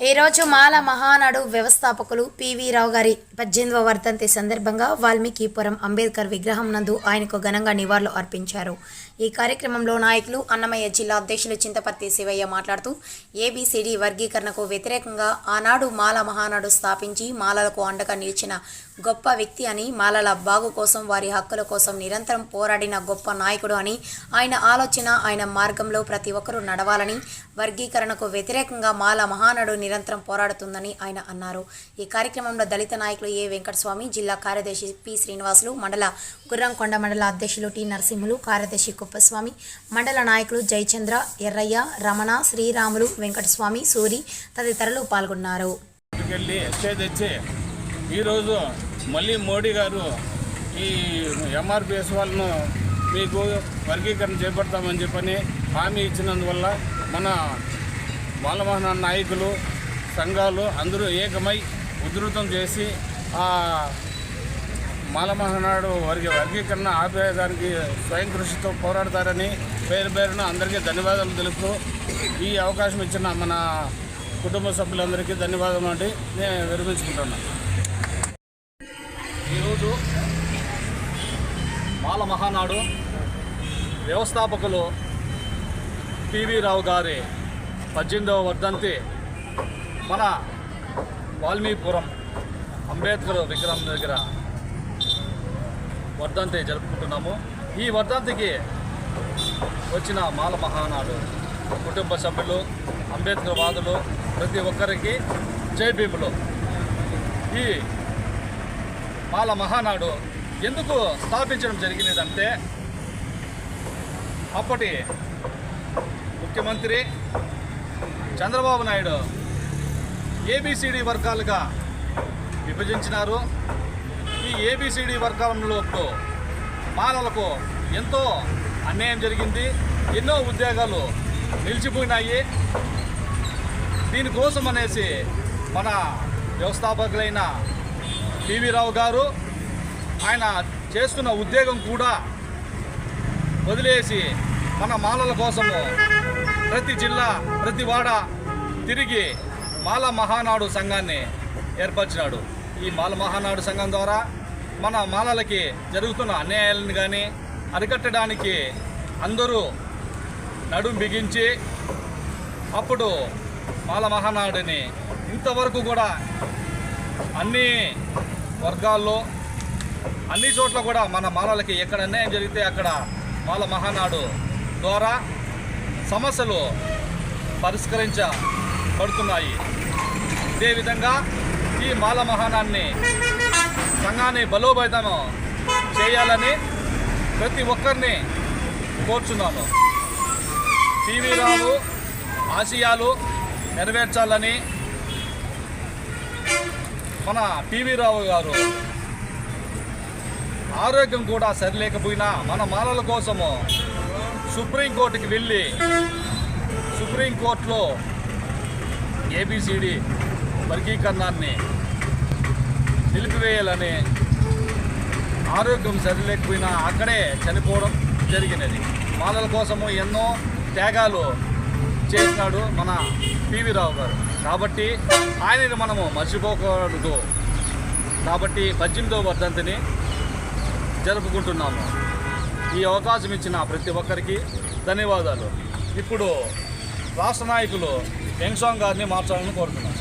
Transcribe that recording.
ఈరోజు మాల మహానాడు వ్యవస్థాపకులు పివి రావు గారి పద్దెనిమిదవ వర్ధంతి సందర్భంగా వాల్మీకిపురం అంబేద్కర్ విగ్రహం నందు ఆయనకు ఘనంగా నివాళులు అర్పించారు. ఈ కార్యక్రమంలో నాయకులు అన్నమయ్య జిల్లా అధ్యక్షులు చింతపర్తి శివయ్య మాట్లాడుతూ ఏబీసీడీ వర్గీకరణకు వ్యతిరేకంగా ఆనాడు మాల మహానాడు స్థాపించి మాలలకు అండగా నిలిచిన గొప్ప వ్యక్తి అని మాలల బాగు కోసం వారి హక్కుల కోసం నిరంతరం పోరాడిన గొప్ప నాయకుడు అని ఆయన ఆలోచన ఆయన మార్గంలో ప్రతి ఒక్కరూ నడవాలని వర్గీకరణకు వ్యతిరేకంగా మాల మహానాడు నిరంతరం పోరాడుతుందని ఆయన అన్నారు. ఈ కార్యక్రమంలో దళిత నాయకులు ఏ వెంకటస్వామి జిల్లా కార్యదర్శి పి. శ్రీనివాసులు మండల గుర్రంకొండ మండల అధ్యక్షులు టి. నరసింహులు కార్యదర్శి కుప్పస్వామి మండల నాయకులు జయచంద్ర ఎర్రయ్య రమణ శ్రీరాములు వెంకటస్వామి సూరి తదితరులు పాల్గొన్నారు. ఈరోజు మళ్ళీ మోడీ గారు ఈ ఎంఆర్పిఎస్ వాళ్ళను మీకు వర్గీకరణ చేపడతామని చెప్పని హామీ ఇచ్చినందువల్ల మన బాలమోహన నాయకులు సంఘాలు అందరూ ఏకమై ఉధృతం చేసి ఆ మాలమహనాడు వర్గ వర్గీకరణ ఆపేదానికి స్వయం కృషితో పోరాడతారని పేరు పేరున అందరికీ ధన్యవాదాలు తెలుపుతూ ఈ అవకాశం ఇచ్చిన మన కుటుంబ సభ్యులందరికీ ధన్యవాదాలు అండి. నేను విరమించుకుంటున్నాను ఈరోజు మాల మహానాడు వ్యవస్థాపకులు పివి రావు గారి పద్దెనిమిదవ వర్ధంతి మన వాల్మీపురం అంబేద్కర్ విగ్రహం దగ్గర వర్ధంతి జరుపుకుంటున్నాము. ఈ వర్ధంతికి వచ్చిన మాల మహానాడు కుటుంబ సభ్యులు అంబేద్కర్ వాదులు ప్రతి ఒక్కరికి జై ఈ మాల మహానాడు ఎందుకు స్థాపించడం జరిగినదంటే అప్పటి ముఖ్యమంత్రి చంద్రబాబు నాయుడు ఏబిసిడి వర్గాలుగా విభజించినారు. ఈ ఏబిసిడి వర్గంలో మానవులకు ఎంతో అన్యాయం జరిగింది. ఎన్నో ఉద్యోగాలు నిలిచిపోయినాయి. దీనికోసం అనేసి మన వ్యవస్థాపకులైన పివి రావు గారు ఆయన చేస్తున్న ఉద్యోగం కూడా వదిలేసి మన మాలల కోసము ప్రతి జిల్లా ప్రతి వాడ తిరిగి మాల మహానాడు సంఘాన్ని ఏర్పరిచినాడు. ఈ మాల మహానాడు సంఘం ద్వారా మన మాలలకి జరుగుతున్న అన్యాయాలను కానీ అరికట్టడానికి అందరూ నడుం బిగించి అప్పుడు మాల మహానాడుని ఇంతవరకు కూడా అన్ని వర్గాల్లో అన్ని చోట్ల కూడా మన మాలలకి ఎక్కడ అన్యాయం జరిగితే అక్కడ మాల మహానాడు ద్వారా సమస్యలు పరిష్కరించబడుతున్నాయి. ఇదేవిధంగా ఈ మాల మహానాన్ని సంఘాన్ని బలోపేతం చేయాలని ప్రతి ఒక్కరిని కోరుచున్నాను. టీవీ రావు ఆశయాలు నెరవేర్చాలని మన టీవీ రావు గారు ఆరోగ్యం కూడా సరిలేకపోయినా మన మాలల కోసము సుప్రీంకోర్టుకి వెళ్ళి సుప్రీంకోర్టులో ఏబిసిడి వర్గీకరణాన్ని నిలిపివేయాలని ఆరోగ్యం సరిలేకపోయినా అక్కడే చనిపోవడం జరిగినది. మాలల కోసము ఎన్నో త్యాగాలు చేసినాడు మన పివి రావు గారు. కాబట్టి ఆయనని మనము మర్చిపోకూడదు. కాబట్టి పద్దెనిమిదవ వర్ధంతిని జరుపుకుంటున్నాము. ఈ అవకాశం ఇచ్చిన ప్రతి ఒక్కరికి ధన్యవాదాలు. ఇప్పుడు రాష్ట్ర నాయకులు వెంకస్వామి గారిని మార్చాలని కోరుతున్నాను